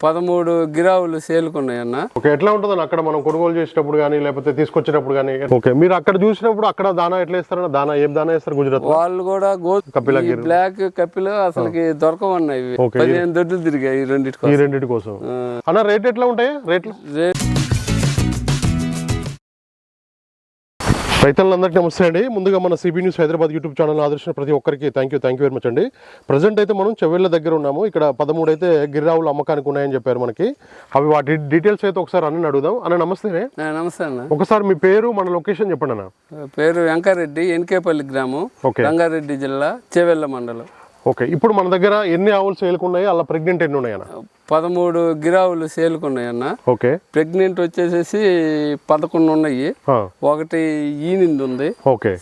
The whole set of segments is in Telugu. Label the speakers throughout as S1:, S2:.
S1: పదమూడు గిరావులు సేలుకున్నాయి అన్న
S2: ఓకే ఎట్లా ఉంటుందని అక్కడ మనం కొనుగోలు చేసేటప్పుడు కానీ లేకపోతే తీసుకొచ్చేటప్పుడు కానీ ఓకే మీరు అక్కడ చూసినప్పుడు అక్కడ దానా ఎట్లా ఇస్తారన్న దానా ఏం దానా ఇస్తారు గుజరాత్
S1: వాళ్ళు కూడా గో ఈ బ్లాక్ కప్పిలు అసలుకి దొరకవన్నాయి. పదిహేను దొడ్లు తిరిగాయి ఈ రెండింటికి
S2: ఈ రెండింటి కోసం. అన్న రేట్ ఎట్లా ఉంటాయి? రేట్లు?
S1: రేట్
S2: రైతులందరికీ నమస్తే అండి. ముందుగా మన CB news Hyderabad YouTube channel ఆదర్శించిన ప్రతి ఒక్కరికి thank you thank you very much అండి. ప్రజెంట్ అయితే మనం చెవెళ్ళ దగ్గర ఉన్నాము. ఇక్కడ పదమూడు అయితే గిరిరావులు అమ్మకానికి ఉన్నాయని చెప్పారు మనకి. అవి వాటి డీటెయిల్స్ అయితే ఒకసారి అన్న అడుగుదాం. అన్న నమస్తే
S1: నమస్తే అన్న.
S2: ఒకసారి మీ పేరు మన లొకేషన్ చెప్పండి అన్న.
S1: పేరు వెంకారెడ్డి ఎన్కేపల్లి గ్రామం రంగారెడ్డి జిల్లా చెవెళ్ళ మండలం.
S2: ఓకే ఇప్పుడు మన దగ్గర ఎన్ని ఆవులు సేల్కున్నాయి? అలా ప్రెగ్నెంట్ ఎన్ని ఉన్నాయన్న?
S1: పదమూడు గిరావులు సేలుకున్నాయి అన్న
S2: ఓకే.
S1: ప్రెగ్నెంట్ వచ్చేసేసి పదకొండు ఉన్నాయి. ఒకటి ఈనింది ఉంది.
S2: ఓకే.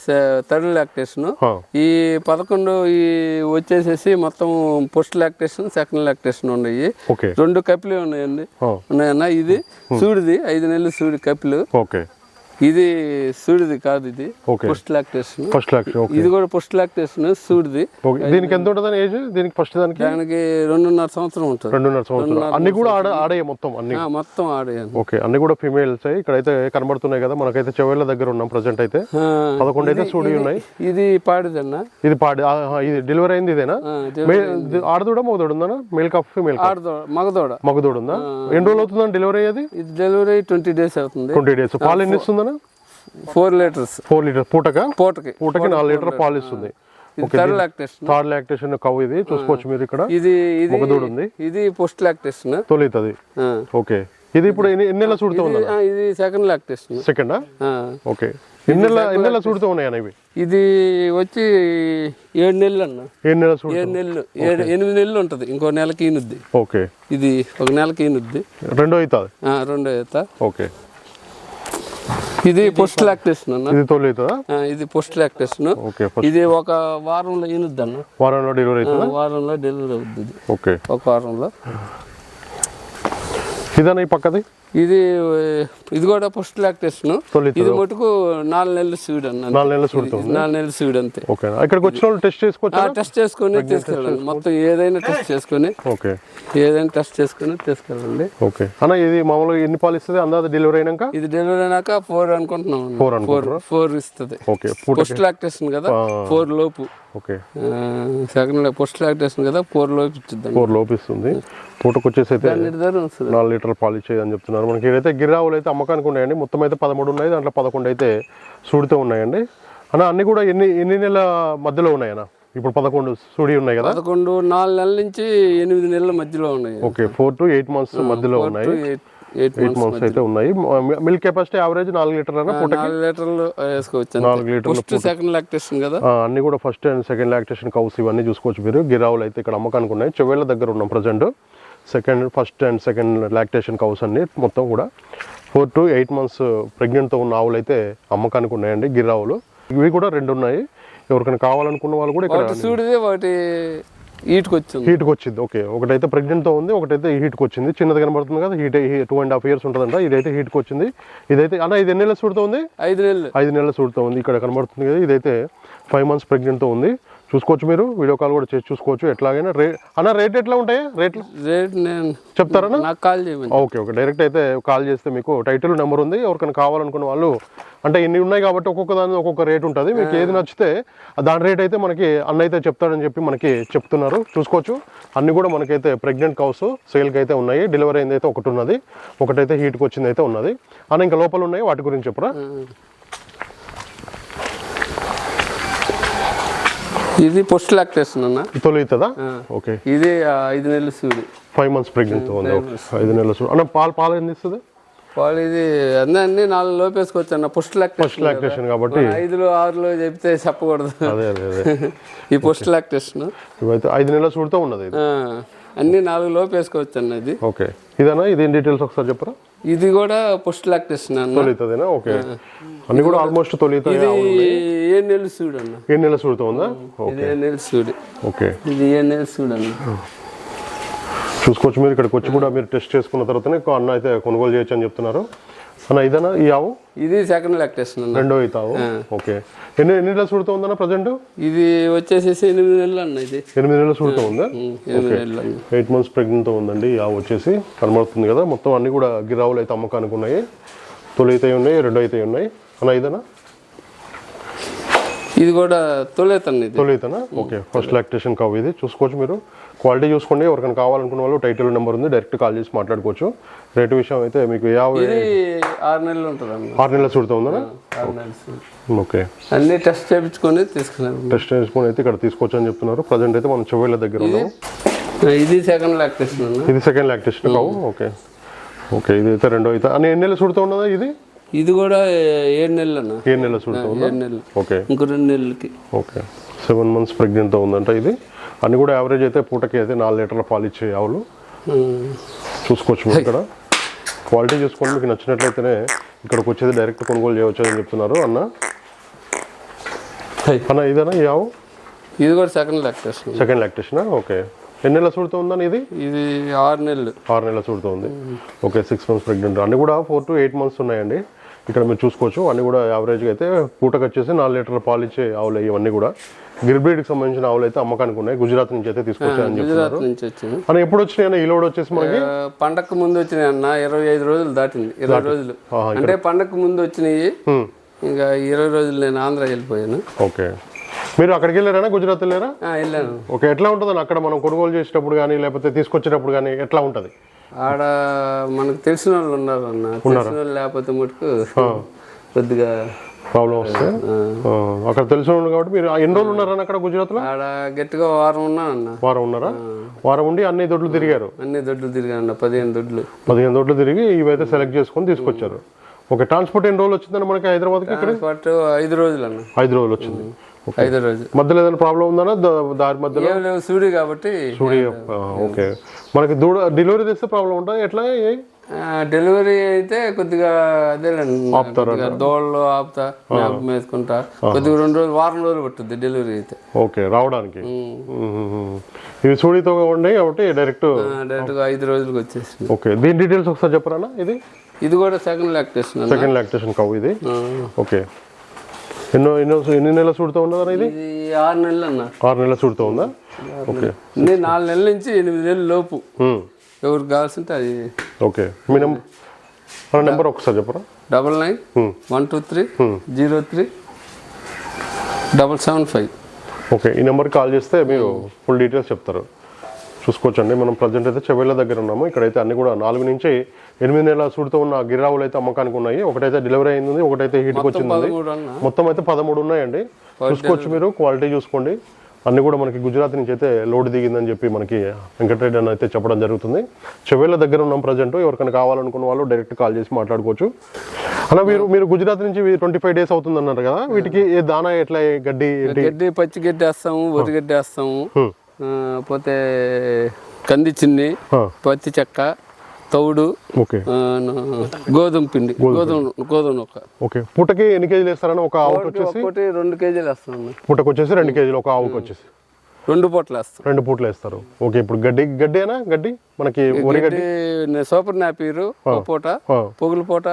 S1: Third lactation. ఈ పదకొండు ఈ వచ్చేసేసి మొత్తం ఫస్ట్ లాక్టేషన్ సెకండ్ లాక్టేషన్ ఉన్నాయి.
S2: ఓకే.
S1: రెండు కపిలు ఉన్నాయండి. ఉన్నాయన్న. ఇది సూడిది ఐదు నెలలు సూడి కపిలు.
S2: ఓకే.
S1: ఇది సూడిది కాదు ఇది. ఫస్ట్ లాక్టేషన్
S2: ఫస్ట్ లాక్
S1: ఇది కూడా ఫస్ట్ లాక్టేషన్ సూడిది.
S2: ఓకే దీనికి ఎంత ఉంటుంది ఏజ్ దీనికి ఫస్ట్ దానికి?
S1: దానికి రెండున్నర సంవత్సరం ఉంటుంది.
S2: రెండున్నర సంవత్సరాలు అన్ని కూడా ఆడ ఆడే మొత్తం అన్ని.
S1: మొత్తం ఆడేయండి
S2: ఓకే అన్ని కూడా ఫిమేల్స్ ఇక్కడైతే కనబడుతున్నాయి కదా మనకైతే చెవేళ్ళ దగ్గర ఉన్నాం ప్రజెంట్ అయితే. పదకొండు అయితే సూడి ఉన్నాయి.
S1: ఇది పాడిదన్న.
S2: ఇది పాడి ఇది డెలివరీ అయింది ఇదేనా? ఆడదూడ మగదూడ ఉందా మేల్ కాఫ్ ఫీమేల్
S1: మగదోడ.
S2: మగదూడ ఉందా? ఎన్ని రోజులు అవుతుందని డెలివరీ అయ్యేది?
S1: ఇది డెలివరీ ట్వంటీ డేస్ అవుతుంది.
S2: ట్వంటీ డేస్ పాలు ఎన్ని ఇస్తుందన్నా?
S1: Four litres.
S2: ఫోర్ లీటర్ పూటక?
S1: పూటకి.
S2: పూటకి నాలుగు లీటర్ పాలు ఇస్తుంది.
S1: Third lactation.
S2: Third lactation cow ఇది? చూసుకోవచ్చు మీరు ఇక్కడ.
S1: ఇది ఇది
S2: ఉంది.
S1: ఇది పోస్ట్ లాక్టేషన్.
S2: తొలితది ఓకే. ఇది ఇప్పుడు ఎన్ని ఎన్ని నెలల చూడుతూ ఉందా
S1: ఇది సెకండ్ లాక్టేషన్.
S2: సెకండా? ఓకే. ఎన్ని నెలల ఎన్ని నెలల చూడుతూ ఉన్నాయన్న ఇవి?
S1: ఇది వచ్చి ఏడు నెలలు అన్న.
S2: ఎన్ని నెలల
S1: ఏడు నెలలు. ఏడు ఎనిమిది నెలలు ఉంటుంది. ఇంకో నెలకి ఈనుద్ది.
S2: ఓకే.
S1: ఇది ఒక నెలకి ఈనుద్ది.
S2: రెండో అవుతుంది
S1: రెండో ఈత.
S2: ఓకే.
S1: ఇది పోస్ట్ లాక్టేషన్ అన్న.
S2: ఇది తొలి అవుతుందా
S1: ఆ, ఇది పోస్ట్ లాక్టేషన్ ఇది ఒక వారంలో ఈనుద్ది అన్న
S2: వారంలో డెలివరీ అవుతుందా?
S1: వారంలో డెలివరీ అవుద్ది ఇది.
S2: ఓకే.
S1: ఒక వారంలో.
S2: ఇదన్నా ఈ పక్కది?
S1: ఇది ఇది కూడా పోస్ట్ లాక్టేషన్ ఇది మటుకు నాలుగు నెలలు సీడ్ అన్న
S2: నాలుగు నెలల
S1: ఇది నాలుగు నెలలు సీడ్ అంతే.
S2: ఓకే ఇక్కడికి వచ్చిన వాళ్ళు టెస్ట్ చేసుకోవచ్చా
S1: టెస్ట్ చేసుకొని తీసుకెళ్ళండి మొత్తం ఏదైనా టెస్ట్ చేసుకొని.
S2: ఓకే.
S1: ఏదైనా టెస్ట్ చేసుకొని తీసుకెళ్ళండి
S2: ఓకే. అన్న ఇది మామూలుగా ఎన్ని పాలు ఇస్తుంది? అందాజ డెలివరీ అయినాక?
S1: ఇది డెలివరీ అయినాక ఫోర్ అనుకుంటున్నాం.
S2: ఫోర్
S1: ఫోర్ ఫోర్ ఇస్తుంది.
S2: ఓకే.
S1: పోస్ట్ లాక్టేషన్ కదా ఫోర్ లోపు.
S2: ఓకే.
S1: సెకండ్ పోస్ట్ లాక్టేషన్ కదా ఫోర్ లోపు ఇచ్చింది
S2: ఫోర్ లోపిస్తుంది పూటకు వచ్చేసి అయితే నాలుగు లీటర్ పాలు ఇచ్చేది అని చెప్తున్నారు. మనకి ఇదైతే గిరావులు అయితే అమ్మకానికి ఉన్నాయండి మొత్తం అయితే పదమూడు ఉన్నాయి దాంట్లో పదకొండు అయితే సూడితో ఉన్నాయండి. అన్న అన్ని కూడా ఎన్ని ఎన్ని నెలల మధ్యలో ఉన్నాయన్న? ఇప్పుడు పదకొండు సూడి ఉన్నాయి కదా?
S1: పదకొండు నాలుగు నెలల నుంచి ఎనిమిది నెలల మధ్యలో ఉన్నాయి.
S2: Okay four to eight months మధ్యలో ఉన్నాయి.
S1: ఎయిట్
S2: మంత్స్ అయితే ఉన్నాయి. మిల్క్ కెపాసిటీ యావరేజ్ నాలుగు లీటర్
S1: నాలుగు లీటర్లు వేసుకోవచ్చు
S2: నాలుగు లీటర్లు
S1: సెకండ్ లాక్టేషన్ కదా?
S2: అన్ని కూడా first and second lactation cows ఇవన్నీ చూసుకోవచ్చు మీరు. గిరావులు అయితే ఇక్కడ అమ్మకానికి ఉన్నాయి. చెవేళ్ళ దగ్గర ఉన్నాం present. Second first and second lactation cows అన్ని మొత్తం కూడా. ఫోర్ టు ఎయిట్ మంత్స్ ప్రెగ్నెంట్తో ఉన్న ఆవులు అయితే అమ్మకానికి ఉన్నాయండి గిరావులు ఇవి కూడా రెండు ఉన్నాయి. ఎవరికైనా కావాలనుకున్న వాళ్ళు కూడా ఇక్కడ
S1: ఒకటి వచ్చింది
S2: హీట్కి వచ్చింది ఓకే ఒకటైతే ప్రెగ్నెంట్తో ఉంది ఒకటైతే హీట్కి వచ్చింది చిన్నది కనబడుతుంది కదా heat two and half years ఉంటుందంట ఇదైతే హీట్కి వచ్చింది ఇదైతే అన్న ఇది ఎన్ని నెలలు సూడుతో ఉంది
S1: ఐదు నెలలు.
S2: ఐదు నెలల సూడుతో ఉంది ఇక్కడ కనబడుతుంది కదా ఇదైతే ఫైవ్ మంత్స్ ప్రెగ్నెంట్తో ఉంది. చూసుకోవచ్చు మీరు? వీడియో కాల్ కూడా చేసి చూసుకోవచ్చు. ఎట్లాగైనా రేట్ అన్న రేట్ ఎట్లా ఉంటాయి? రేట్లు?
S1: రేట్ నేను
S2: చెప్తారన్నా
S1: నాకు కాల్ చేయమని.
S2: Okay okay. డైరెక్ట్ అయితే కాల్ చేస్తే మీకు టైటిల్ నెంబర్ ఉంది. ఎవరికైనా కావాలనుకున్న వాళ్ళు అంటే ఇన్ని ఉన్నాయి కాబట్టి ఒక్కొక్క దాని ఒక్కొక్క రేట్ ఉంటుంది. మీకు ఏది నచ్చితే దాని రేట్ అయితే మనకి అన్న అయితే చెప్తాడని చెప్పి మనకి చెప్తున్నారు. చూసుకోవచ్చు. అన్ని కూడా మనకైతే ప్రెగ్నెంట్ కౌస్ సేల్కి అయితే ఉన్నాయి. డెలివరీ అయింది అయితే ఒకటి ఉన్నది. ఒకటైతే హీట్కి వచ్చింది అయితే ఉన్నది. అన్న ఇంకా లోపల ఉన్నాయి. వాటి గురించి చెప్పరా?
S1: ఇది పోస్ట్ లాక్టేషన్ అన్న
S2: తొలుగుతుందా? ఓకే.
S1: ఇది ఐదు నెలలు సూడి
S2: ఫైవ్ మంత్స్ ప్రెగ్నెంట్ ఉంది ఐదు నెలల చూ- అన్న పాలు పాలు ఎంత ఇస్తుంది?
S1: వాళ్ళు ఇది అన్నీ నాలుగు లోపేసుకోవచ్చు అన్న. పోస్ట్ లాక్టేషన్
S2: లాక్టేషన్ కాబట్టి.
S1: ఐదులో ఆరులో చెప్తే చెప్పకూడదు.
S2: అదే అదే అదే.
S1: ఈ పోస్ట్ లాక్టేషన్
S2: ఇవైతే ఐదు నెలల చూడుతూ ఉన్నది
S1: అన్ని నాలుగు లోపు వేసుకోవచ్చు అన్న ఇది.
S2: ఓకే. ఇదేనా ఇదేం డీటెయిల్స్ ఒకసారి చెప్పరా?
S1: ఇది కూడా పోస్ట్ లాక్టేషన్ అన్న.
S2: తొలితదేనా? ఓకే. అన్ని కూడా ఆల్మోస్ట్ తొలిత
S1: ఇది ఏ నెలలు సూడు అన్న
S2: ఏడు నెలల చూడుతూ ఉందా?
S1: ఇది ఏ నెలలు సూడి.
S2: ఓకే.
S1: ఇది ఏ నెలలు సూడు అన్న
S2: చూసుకోవచ్చు మీరు ఇక్కడికి వచ్చి కూడా మీరు టెస్ట్ చేసుకున్న తర్వాతనే అన్న అయితే కొనుగోలు చేయొచ్చు అని చెప్తున్నారు. అన్న ఇదన్నా ఈ ఆవు?
S1: ఇది సెకండ్ లాక్టేషన్ అన్న.
S2: రెండో ఆవు ఓకే. ఎన్ని ఎన్ని నెలలు చూడుతూ ఉందన్న ప్రజెంట్
S1: ఇది వచ్చేసేసి ఎనిమిది నెలలు అన్న ఇది.
S2: ఎనిమిది నెలలు చూడుతూ ఉందా? ఎయిట్ మంత్స్ ప్రెగ్నెంట్తో ఉందండి ఈ ఆవు వచ్చేసి. కనబడుతుంది కదా మొత్తం అన్ని కూడా గిరావులు అయితే అమ్మకానికి ఉన్నాయి. తొలి అయితే ఉన్నాయి రెండో అయితే ఉన్నాయి. అన్న ఇదనా?
S1: ఇది కూడా తొలేతన్న ఇది
S2: ఓకే ఫస్ట్ లాక్టేషన్ కావు ఇది. చూసుకోవచ్చు మీరు. క్వాలిటీ చూసుకోండి. ఎవరికైనా కావాలనుకున్న వాళ్ళు టైటిల్ నెంబర్ ఉంది. డైరెక్ట్ కాల్ చేసి మాట్లాడుకోవచ్చు. రేటు విషయం అయితే మీకు
S1: ఇది ఆరు నెలలు ఉంటుంది అన్న
S2: ఆరు నెలల చూడుతూ ఉందా
S1: ఆరు నెలలు
S2: ఓకే.
S1: అన్ని టెస్ట్ చేయించుకొని తీసుకున్నారు
S2: టెస్ట్ చేసుకొని అయితే ఇక్కడ తీసుకోవచ్చు అని చెప్తున్నారు. ప్రజెంట్ అయితే మనం చెవుల దగ్గర ఉన్నాము
S1: ఇది సెకండ్ లాక్టేషన్ అన్న
S2: ఇది సెకండ్ లాక్టేషన్ కావు ఓకే. ఓకే ఇది అయితే రెండో అయితే. అని ఎన్ని నెలలు చూడుతూ ఉన్నదా ఇది?
S1: ఇది కూడా ఏడు నెలలు అన్న
S2: ఏడు నెలలు ఉందా?
S1: ఏడు నెలలు.
S2: ఓకే.
S1: ఇంకో రెండు నెలలకి.
S2: ఓకే. సెవెన్ మంత్స్ ప్రెగ్నెంట్తో ఉందంట ఇది. అన్ని కూడా యావరేజ్ అయితే పూటకి అయితే నాలుగు లీటర్ల పాలు ఇచ్చే ఆవులు. చూసుకోవచ్చు ఇక్కడ. క్వాలిటీ చూసుకొని మీకు నచ్చినట్లయితేనే ఇక్కడికి వచ్చేది డైరెక్ట్ కొనుగోలు చేయవచ్చు అని చెప్తున్నారు అన్న. అన్న ఇదేనా ఈ ఆవు?
S1: ఇది కూడా సెకండ్ లాక్టేషన్
S2: సెకండ్ లాక్టేషనా ఓకే. ఎన్ని నెలల చూడుతూ ఉందని ఇది?
S1: ఇది ఆరు నెలలు.
S2: ఆరు నెలల చూడుతూ ఉంది. ఓకే సిక్స్ మంత్స్ ప్రెగ్నెంట్ అన్ని కూడా ఫోర్ టు ఎయిట్ మంత్స్ ఉన్నాయండి. ఇక్కడ మీరు చూసుకోవచ్చు అన్ని కూడా యావరేజ్గా అయితే పూటకు వచ్చేసి నాలుగు లీటర్ల పాలు ఇచ్చే ఆవులు ఇవన్నీ కూడా. గిర్బ్రీడ్కి సంబంధించిన ఆవులు అయితే అమ్మకానికి ఉన్నాయి. గుజరాత్ నుంచి అయితే తీసుకొచ్చాయని చెప్తున్నారు
S1: గుజరాత్ నుంచి వచ్చింది
S2: అని ఎప్పుడు వచ్చినాయి ఈ లోడ్ వచ్చేసి మనకి?
S1: పండక్కు ముందు వచ్చినాయి అన్న. ఇరవై ఐదు రోజులు దాటింది. ఇరవై రోజులు. అంటే పండక్కు ముందు వచ్చినాయి. ఇంకా ఇరవై రోజులు నేను ఆంధ్ర వెళ్ళిపోయాను.
S2: ఓకే. మీరు అక్కడికి వెళ్ళారా? గుజరాత్ వెళ్ళారా?
S1: వెళ్ళాను.
S2: ఓకే ఎట్లా ఉంటుందని అక్కడ మనం కొనుగోలు చేసేటప్పుడు కానీ లేకపోతే తీసుకొచ్చేటప్పుడు కానీ ఎట్లా ఉంటుంది?
S1: ఆడ మనకు తెలిసిన వాళ్ళు ఉన్నారు అన్న. తెలిసిన వాళ్ళు లేకపోతే మటుకు కొద్దిగా
S2: ప్రాబ్లం వస్తే? అక్కడ తెలిసిన వాళ్ళు కాబట్టి మీరు ఎన్ని రోజులు ఉన్నారని అక్కడ గుజరాత్లో?
S1: ఆడ గట్టిగా వారం ఉన్నాను అన్న.
S2: వారం ఉన్నారా? వారం ఉండి అన్ని దొడ్లు తిరిగారు?
S1: అన్ని దొడ్లు తిరిగాను అన్న పదిహేను దొడ్లు.
S2: పదిహేను దొడ్లు తిరిగి ఇవైతే సెలెక్ట్ చేసుకొని తీసుకొచ్చారు. ఓకే ట్రాన్స్పోర్ట్ ఎన్ని రోజులు వచ్చిందని మనకి హైదరాబాద్కి ఇక్కడ?
S1: ఐదు రోజులు అన్న.
S2: ఐదు రోజులు వచ్చింది.
S1: ఐదు రోజులు
S2: మధ్యలో ఏదైనా ప్రాబ్లం ఉందన్నా దా- దారి మధ్యలో?
S1: ఏం లేవు సూడి కాబట్టి
S2: ఓకే. మనకి దూడ డెలివరీ తెస్తే ప్రాబ్లం ఉంటుంది? ఎట్లా?
S1: డెలివరీ అయితే కొద్దిగా అదేలేండి దోళ్ళు ఆపుతా మ్యాప్ వేసుకుంటా కొద్దిగా రెండు రోజులు వారం రోజులు పట్టుద్ది డెలివరీ అయితే.
S2: ఓకే రావడానికి. ఇవి సూడితో ఉన్నాయి కాబట్టి డైరెక్ట్
S1: డైరెక్ట్గా ఐదు రోజులకు వచ్చేసింది.
S2: ఓకే. దీని డీటెయిల్స్ ఒకసారి చెప్పరానా ఇది?
S1: ఇది కూడా second lactation
S2: second lactation cow ఇది. ఓకే. ఎన్నో ఎన్నో ఎన్ని నెలల సూడుతో ఉన్నదా ఇది?
S1: ఆరు నెలలు అన్న
S2: ఆరు నెలల సూడుతో ఉందా? ఓకే.
S1: ఇది నాలుగు నెలల నుంచి ఎనిమిది నెలల లోపు. ఎవరికి కావాల్సింటే అది.
S2: ఓకే. మీ నెంబర్ మన నెంబర్ ఒకసారి చెప్పరా?
S1: Double nine. One two three zero three double seven five.
S2: Okay. ఈ నెంబర్కి కాల్ చేస్తే మీరు ఫుల్ డీటెయిల్స్ చెప్తారు. చూసుకోవచ్చండి. మనం ప్రజెంట్ అయితే చెవేళ్ళ దగ్గర ఉన్నాము. ఇక్కడైతే అన్ని కూడా నాలుగు నుంచి ఎనిమిది నెలల సూడుతో ఉన్న గిరావులు అయితే అమ్మకానికి ఉన్నాయి. ఒకటైతే డెలివరీ అయింది ఒకటైతే హీట్కి వచ్చింది. మొత్తం అయితే పదమూడు ఉన్నాయండి. చూసుకోవచ్చు మీరు క్వాలిటీ చూసుకోండి. అన్ని కూడా మనకి గుజరాత్ నుంచి అయితే లోడ్ దిగిందని చెప్పి మనకి వెంకటరెడ్డి అని అయితే చెప్పడం జరుగుతుంది. చెవేళ్ళ దగ్గర ఉన్నాం ప్రజెంట్ ఎవరికైనా కావాలనుకున్న వాళ్ళు డైరెక్ట్ కాల్ చేసి మాట్లాడుకోవచ్చు. అలా మీరు మీరు గుజరాత్ నుంచి ట్వంటీ ఫైవ్ డేస్ అవుతుంది అన్నారు కదా? వీటికి ఏ దానా ఎట్లా గడ్డి
S1: గడ్డి పచ్చి గడ్డి వేస్తాము వరి గడ్డి వేస్తాము. పోతే కంది చిన్ని పత్తి చెక్క తౌడు గోధుమ పిండి గోధుమ గోధుమ నొక్క.
S2: ఓకే. పూటకి ఎన్ని కేజీలు వేస్తారని ఒక ఆవుకి వచ్చేసి
S1: ఒక్కటి రెండు కేజీలు వేస్తాం
S2: పూటకు వచ్చేసి రెండు కేజీలు ఒక ఆవుకి వచ్చేసి
S1: రెండు పూటలు వేస్తాం
S2: రెండు పూటలు వేస్తారు. ఓకే ఇప్పుడు గడ్డి గడ్డేనా? గడ్డి? మనకి వరి గడ్డి?
S1: సూపర్ నాపీరు పూట పొగుల పూట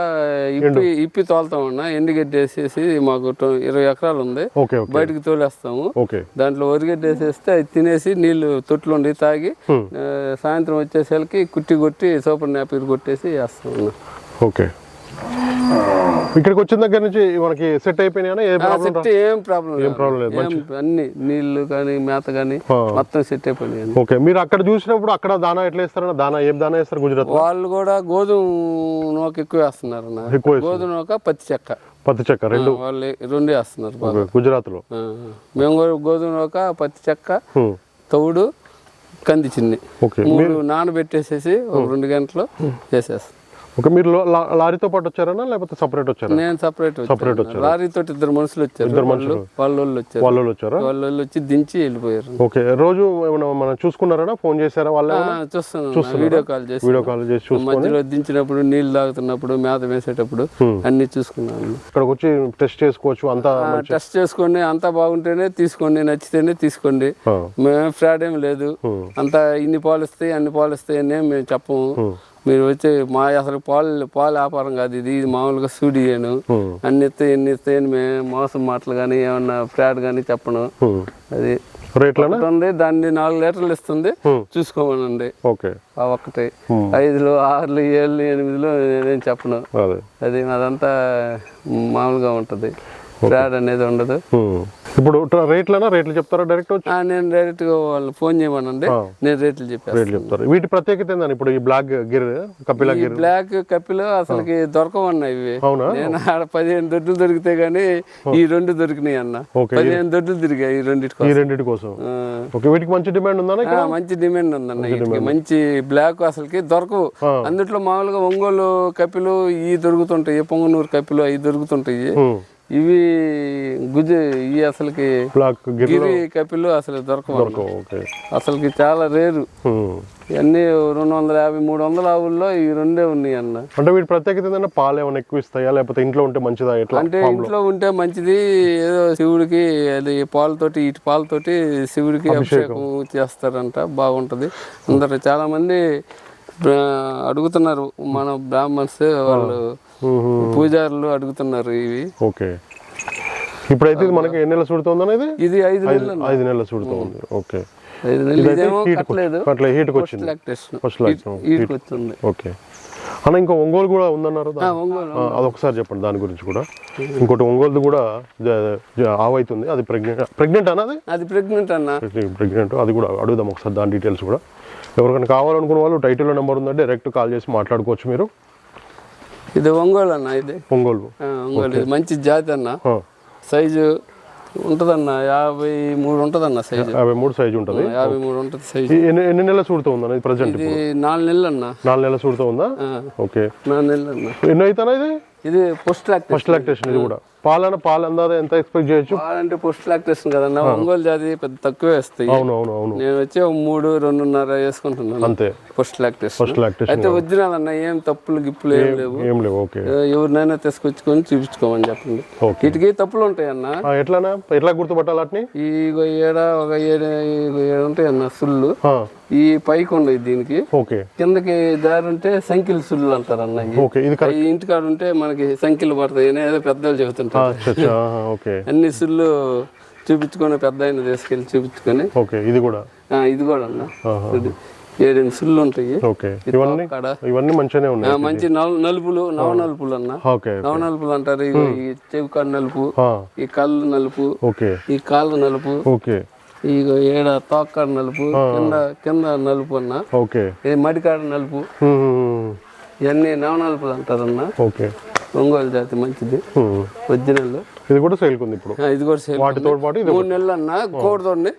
S1: ఇప్పి ఇప్పి తోలుతాం అన్న. ఎండు గడ్డి వేసేసి మాకు ఇరవై ఎకరాలు ఉంది. బయటకు తోలేస్తాము.
S2: ఓకే.
S1: దాంట్లో వరిగడ్డి వేసేస్తే అది తినేసి నీళ్ళు తొట్లు ఉండి తాగి సాయంత్రం వచ్చేసరికి కుట్టి కొట్టి సూపర్ నాపీరు కొట్టేసి వేస్తాం
S2: ఓకే. ఇక్కడికి వచ్చిన దగ్గర నుంచి మనకి సెట్ అయిపోయినాయా ఏ ప్రాబ్లం
S1: ఏం ప్రాబ్లం ఏం
S2: లేదు,
S1: అన్ని నీళ్ళు కానీ మేత కానీ. మొత్తం సెట్ అయిపోయినాయి
S2: ఓకే. మీరు అక్కడ చూసినప్పుడు అక్కడ దానా ఎట్లా వేస్తారన్న? దానా ఏం దానా వేస్తారు గుజరాత్
S1: వాళ్ళు కూడా గోధుమ నూక ఎక్కువ వేస్తున్నారు అన్న.
S2: ఎక్కువ.
S1: గోధుమ నూక పత్తి చెక్క.
S2: పత్తి చెక్క రెండు.
S1: వాళ్ళు రెండు వేస్తున్నారు
S2: గుజరాత్లో.
S1: ఆ. మేము కూడా గోధుమ నూక పత్తి చెక్క. తౌడు కంది చిన్ని. మూడు నానబెట్టేసేసి ఒక రెండు గంటలు చేసేస్తాం
S2: ఓకే మీరు లారీతో పాటు వచ్చారనా? లేకపోతే సపరేట్ వచ్చారా?
S1: నేను సపరేట్
S2: Separate
S1: వచ్చాను. లారీ తోటి ఇద్దరు మనుషులు వచ్చారు.
S2: ఇద్దరు మనుషులు.
S1: వాళ్ళ వచ్చారు
S2: వాళ్ళ వచ్చారా.
S1: వాళ్ళ వచ్చి దించి వెళ్ళిపోయారు.
S2: ఓకే రోజు ఏమైనా మనం చూసుకున్నారా ఫోన్ చేశారా వాళ్ళే
S1: ఆ, చూస్తున్నాను. వీడియో కాల్ చేసి.
S2: వీడియో కాల్ చేసి చూసి
S1: మధ్యలో దించినప్పుడు నీళ్ళు తాగుతున్నప్పుడు మేత వేసేటప్పుడు అన్ని చూసుకున్నాను.
S2: ఇక్కడికి వచ్చి టెస్ట్ చేసుకోవచ్చు అంతా
S1: టెస్ట్ చేసుకోండి అంతా బాగుంటేనే తీసుకోండి నచ్చితేనే తీసుకోండి. మేము ఫ్రాడ్ ఏం లేదు. అంతా ఇన్ని పాలు అన్ని పాలు ఇస్తాయి అని మేము చెప్పము. మీరు వచ్చి మా అసలు పాలు పాలు వ్యాపారం కాదు ఇది. ఇది మామూలుగా సూడియను
S2: ఉమ్.
S1: అన్ని ఇస్తాయి ఎన్ని ఇస్తాయి అని మేము మోసం మాటలు కానీ ఏమన్నా ఫ్రాడ్ కానీ చెప్పను. అది ఉంది దాన్ని నాలుగు లీటర్లు ఇస్తుంది. చూసుకోమనండి. ఆ ఒక్కటి. ఐదులు ఆరులు ఏళ్ళు ఎనిమిదిలో నేనేం చెప్పను.
S2: అదే.
S1: అది అదంతా మామూలుగా ఉంటుంది. ఫ్రాడ్ అనేది ఉండదు.
S2: ఇప్పుడు రేట్లనా? రేట్లు చెప్తారా డైరెక్ట్
S1: నేను డైరెక్ట్గా వాళ్ళు ఫోన్ చేయమనండి. నేను రేట్లు చెప్పాను
S2: రేట్లు చెప్తారు. వీటి ప్రత్యేకత ఏందని ఇప్పుడు ఈ బ్లాక్ గిర్ కపిల గిర్.
S1: బ్లాక్ కప్పిలు అసలుకి దొరకవన్న ఇవి. నేను ఆడ పదిహేను దొడ్లు దొరికితే గానీ ఈ రెండు దొరికినాయి అన్న. పదిహేను దొడ్లు తిరిగాయి ఈ రెండింటి
S2: ఈ రెండింటి కోసం. ఓకే వీటికి మంచి డిమాండ్ ఉందా
S1: మంచి డిమాండ్ ఉందన్న వీటికి. మంచి బ్లాక్ అసలుకి దొరకవు. అందుట్లో మామూలుగా ఒంగోలు కప్పిలు ఈ దొరుకుతుంటాయి. పొంగనూరు కప్పిలు అవి దొరుకుతుంటాయి. ఇవి గుజ ఇవి అసలుకి
S2: బ్లాక్ గిర్
S1: కప్పిలు అసలు దొరకవు అసలుకి చాలా రేరు. ఇవన్నీ రెండు వందల యాభై మూడు వందల ఆవుల్లో ఈ రెండే ఉన్నాయి అన్న.
S2: అంటే వీటి ప్రత్యేకత ఏంటంటే పాలు ఏమైనా ఎక్కువ ఇస్తాయా? లేకపోతే ఇంట్లో ఉంటే మంచిదా? ఎట్లా?
S1: అంటే ఇంట్లో ఉంటే మంచిది. ఏదో శివుడికి అది పాలతోటి ఇటు పాలతోటి శివుడికి అభిషేకం. చేస్తారంట. బాగుంటది. అందరు చాలా మంది అడుగుతున్నారు. మన బ్రాహ్మణ్స్ వాళ్ళు. పూజారులు అడుగుతున్నారు ఇవి.
S2: ఓకే. ఇప్పుడైతే మనకి ఎన్ని నెలలు సుడుతుంది అనేది
S1: ఇది ఐదు నెలలు.
S2: ఐదు నెలలు సుడుతుంది. ఓకే. అట్లా హీట్కి వచ్చింది. ఫస్ట్
S1: వచ్చింది.
S2: ఓకే. అన్న ఇంకో ఒంగోలు కూడా ఉందన్నారు
S1: ఒంగోలు
S2: అదొకసారి చెప్పండి దాని గురించి కూడా. ఇంకోటి ఒంగోలుది కూడా జ- జ- ఆవు అవుతుంది అది ప్రెగ్నెంట్ ప్రెగ్నెంట్ అన్నది
S1: అది? ప్రెగ్నెంట్ అన్న.
S2: ప్రెగ్నెంట్. అది కూడా అడుగుదాం ఒకసారి దాని డీటెయిల్స్ కూడా. ఎవరికైనా కావాలనుకున్న వాళ్ళు టైటిల్లో నెంబర్ ఉందంటే డైరెక్ట్ కాల్ చేసి మాట్లాడుకోవచ్చు మీరు.
S1: ఇది ఒంగోలు అన్న ఇది.
S2: ఒంగోలు.
S1: ఒంగోలు. ఇది మంచి జాతి అన్న. సైజు ఉంటదన్న యాభై మూడు ఉంటదన్న సైజు.
S2: యాభై మూడు సైజు ఉంటుంది.
S1: యాభై మూడు ఉంటది సైజు.
S2: ఎన్ని నెలల సూడుతూ ఉందా ప్రజెంట్
S1: ఇది నాలుగు నెలలు అన్న.
S2: నాలుగు నెలల సూడుతూ ఉందా? ఓకే.
S1: నాలుగు నెలలు అన్న.
S2: ఎన్ని అవుతానా ఇది
S1: ఇది లాక్టేషన్.
S2: ఫస్ట్ లాక్టేషన్ ఇది కూడా. పాలన పాలు అందాదా ఎంత ఎక్స్పెక్ట్ చేయొచ్చు?
S1: అంటే పోస్ట్ లాక్టేషన్ కదన్న ఒంగోలు జాతి పెద్ద తక్కువే వస్తాయి.
S2: అవును అవును అవును.
S1: నేను వచ్చి ఒక మూడు రెండున్నర వేసుకుంటున్నాను.
S2: అంతే.
S1: పోస్ట్ లాక్టేషన్
S2: ఫస్ట్ లాక్టేషన్
S1: అయితే ఒరిజినల్ అన్న ఏం తప్పులు గిప్పులు ఏం లేవు.
S2: ఏం లేవు ఓకే.
S1: ఎవరినైనా తీసుకొచ్చుకొని చూపించుకోమని చెప్పండి. వీటికి తప్పులు ఉంటాయి అన్న
S2: ఎట్లానా ఎట్లా గుర్తుపట్టాలి వాటిని?
S1: ఈ ఏడ ఒక ఏడు ఏడు ఉంటాయి అన్న సుళ్ళు ఈ పైకి ఉండవు దీనికి.
S2: ఓకే.
S1: కిందకి దారి ఉంటే సంఖ్యలు సుళ్ళు అంటారు అన్న
S2: ఇది
S1: ఈ ఇంటికాడ ఉంటే మనకి సంఖ్యలు పడతాయి. ఏదో పెద్దలు చెబుతుంటారు.
S2: ఓకే.
S1: అన్ని సుళ్ళు చూపించుకొని పెద్ద ఆయన తీసుకెళ్ళి చూపించుకొని.
S2: ఓకే ఇది కూడా?
S1: ఇది కూడా అన్న. ఏడెనిమిది సుళ్ళు ఉంటాయి.
S2: ఓకే. ఇవన్నీ?
S1: కాడ.
S2: ఇవన్నీ మంచిగానే
S1: ఆ,
S2: ఉన్నాయి
S1: మంచి నల్- నలుపులు నవ నలుపులు అన్న.
S2: ఓకే
S1: నవ నలుపులు అంటారు. ఈ చెవి కాడ నలుపు ఈ కళ్ళు నలుపు
S2: ఓకే.
S1: ఈ కాళ్ళు నలుపు
S2: ఓకే.
S1: ఇగో ఏడ తోకాడ నలుపు కింద కింద నలుపు అన్న. ఇది మడికాడ నలుపు. ఇవన్నీ నవ నలుపులు అంటారన్న.
S2: ఓకే.
S1: ఒంగోలు జాతి మంచిది. ఒరిజినల్.
S2: ఇది కూడా సేల్కుంది ఇప్పుడు.
S1: ఆ, ఇది కూడా సేల్
S2: వాటితో పాటు
S1: మూడు నెలలు అన్న కోడితోండి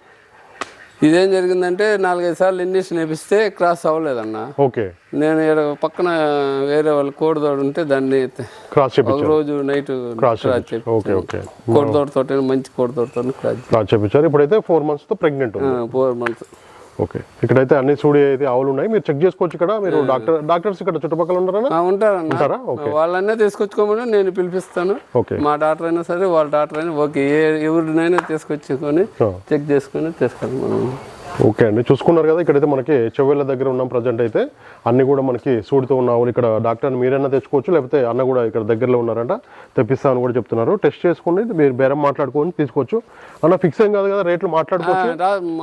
S1: ఇదేం జరిగిందంటే నాలుగైదు సార్లు ఇంజక్షన్ వేపిస్తే క్రాస్ అవ్వలేదన్న.
S2: ఓకే.
S1: నేను పక్కన వేరే వాళ్ళు కోడిదోడు ఉంటే దాన్ని
S2: క్రాస్
S1: ఒక రోజు నైట్
S2: క్రాస్ ఓకే ఓకే.
S1: కోడిదోడతో మంచి కోడిదోడతో క్రాస్
S2: క్రాస్ చేపించారు. ఇప్పుడైతే ఫోర్ మంత్స్తో ప్రెగ్నెంట్ ఉంది.
S1: Four months.
S2: ఓకే. ఇక్కడైతే అన్ని సూడి అయితే ఆవులు ఉన్నాయి. మీరు చెక్ చేసుకోవచ్చు ఇక్కడ. మీరు డాక్టర్ డాక్టర్స్ ఇక్కడ చుట్టుపక్కల
S1: ఉంటారన్న.
S2: ఉంటారా? ఓకే.
S1: వాళ్ళనే తీసుకొచ్చుకోమని నేను పిలిపిస్తాను.
S2: ఓకే.
S1: మా డాక్టర్ అయినా సరే వాళ్ళ డాక్టర్ అయినా ఓకే. ఏ ఎవరినైనా తీసుకొచ్చుకొని. చెక్ చేసుకొని తీసుకెళ్ళి మనం.
S2: ఓకే అండి. చూసుకున్నారు కదా ఇక్కడైతే మనకి చెవుల దగ్గర ఉన్నాం ప్రజెంట్ అయితే. అన్ని కూడా మనకి సూడితో ఉన్న ఆవులు ఇక్కడ డాక్టర్ని మీరైనా తెచ్చుకోవచ్చు లేకపోతే అన్న కూడా ఇక్కడ దగ్గరలో ఉన్నారంట తెప్పిస్తామని కూడా చెప్తున్నారు. టెస్ట్ చేసుకుని మీరు బేరం మాట్లాడుకొని తీసుకోవచ్చు. అన్న ఫిక్స్ ఏం కాదు కదా రేట్లు మాట్లాడుకోవచ్చు.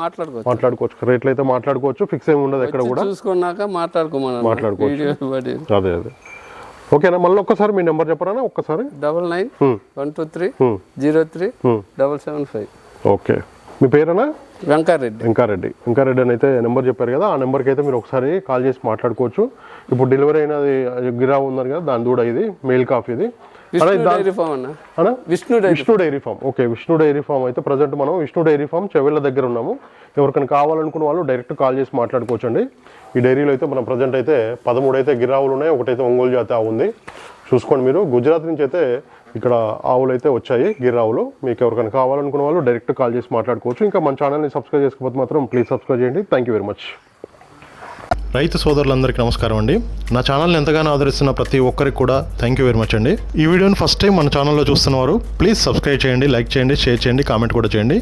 S1: మాట్లాడుకోవచ్చు.
S2: మాట్లాడుకోవచ్చు. రేట్లు అయితే మాట్లాడుకోవచ్చు ఫిక్స్ ఏమి ఉండదు ఎక్కడ కూడా.
S1: చూసుకున్నాక మాట్లాడుకోమని
S2: మాట్లాడుకోవచ్చు. అదే అదే. ఓకేనా మళ్ళీ ఒక్కసారి మీ నెంబర్ చెప్పరానా ఒక్కసారి.
S1: Double nine one two three zero three. Double seven five.
S2: Okay. మీ పేరేనా?
S1: వెంకారెడ్డి
S2: వెంకారెడ్డి వెంకారెడ్డి అని అయితే నెంబర్ చెప్పారు కదా ఆ నెంబర్కి అయితే మీరు ఒకసారి కాల్ చేసి మాట్లాడుకోవచ్చు. ఇప్పుడు డెలివరీ అయినది గిరా ఉన్నారు కదా దాని కూడా ఇది మెయిల్ కాఫ్ ఇది.
S1: Vishnu Vishnu dairy
S2: farm. Okay Vishnu dairy farm అయితే ప్రజెంట్ మనం విష్ణు డైరీ ఫామ్ చెవెళ్ళ దగ్గర ఉన్నాము. ఎవరికైనా కావాలనుకున్న వాళ్ళు డైరెక్ట్ కాల్ చేసి మాట్లాడుకోవచ్చు అండి ఈ డైరీలో అయితే మనం ప్రజెంట్ అయితే పదమూడు అయితే గిరావులు ఉన్నాయి ఒకటైతే ఒంగోలు జాతి ఉంది. చూసుకోండి మీరు. గుజరాత్ నుంచి అయితే ఇక్కడ ఆవులు అయితే వచ్చాయి గిరావులు మీకు ఎవరికైనా కావాలనుకున్న వాళ్ళు డైరెక్ట్ కాల్ చేసి మాట్లాడుకోవచ్చు. ఇంకా మన ఛానల్ని సబ్స్క్రైబ్ చేసుకోకపోతే మాత్రం ప్లీజ్ సబ్స్క్రైబ్ చేయండి. థ్యాంక్ యూ వెరీ మచ్ రైతు సోదరులందరికీ నమస్కారం అండి. నా ఛానల్ని ఎంతగానో ఆదరిస్తున్న ప్రతి ఒక్కరికి కూడా థ్యాంక్ యూ వెరీ మచ్ అండి. ఈ వీడియోని ఫస్ట్ టైం మన ఛానల్లో చూస్తున్నవారు ప్లీజ్ సబ్స్క్రైబ్ చేయండి లైక్ చేయండి షేర్ చేయండి కామెంట్ కూడా చేయండి.